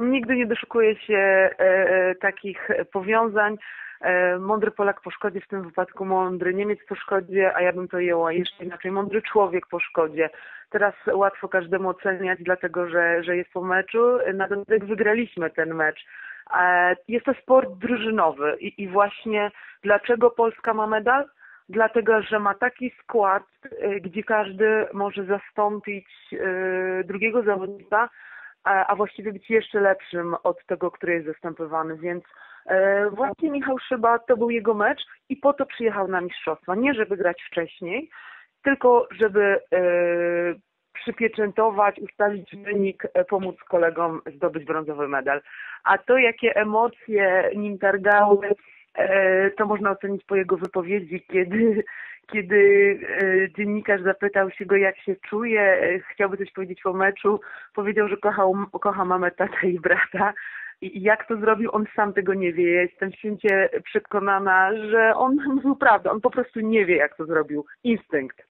nigdy nie doszukuję się e, e, takich powiązań. E, mądry Polak po szkodzie, w tym wypadku mądry Niemiec po szkodzie, a ja bym to jęła jeszcze inaczej, mądry człowiek po szkodzie. Teraz łatwo każdemu oceniać, dlatego że, że jest po meczu, natomiast jak wygraliśmy ten mecz. Jest to sport drużynowy i, i właśnie dlaczego Polska ma medal? Dlatego, że ma taki skład, gdzie każdy może zastąpić drugiego zawodnika, a, właściwie być jeszcze lepszym od tego, który jest zastępowany. Więc e, właśnie Michał Szyba to był jego mecz i po to przyjechał na mistrzostwa. Nie żeby grać wcześniej, tylko żeby e, przypieczętować, ustalić wynik, e, pomóc kolegom zdobyć brązowy medal. A to, jakie emocje nim targały, to można ocenić po jego wypowiedzi, kiedy, kiedy e, dziennikarz zapytał się go, jak się czuje, e, chciałby coś powiedzieć po meczu, powiedział, że kochał, kocha mamę, tatę i brata. I jak to zrobił, on sam tego nie wie. Ja jestem święcie przekonana, że on mówił prawdę. On po prostu nie wie, jak to zrobił. Instynkt.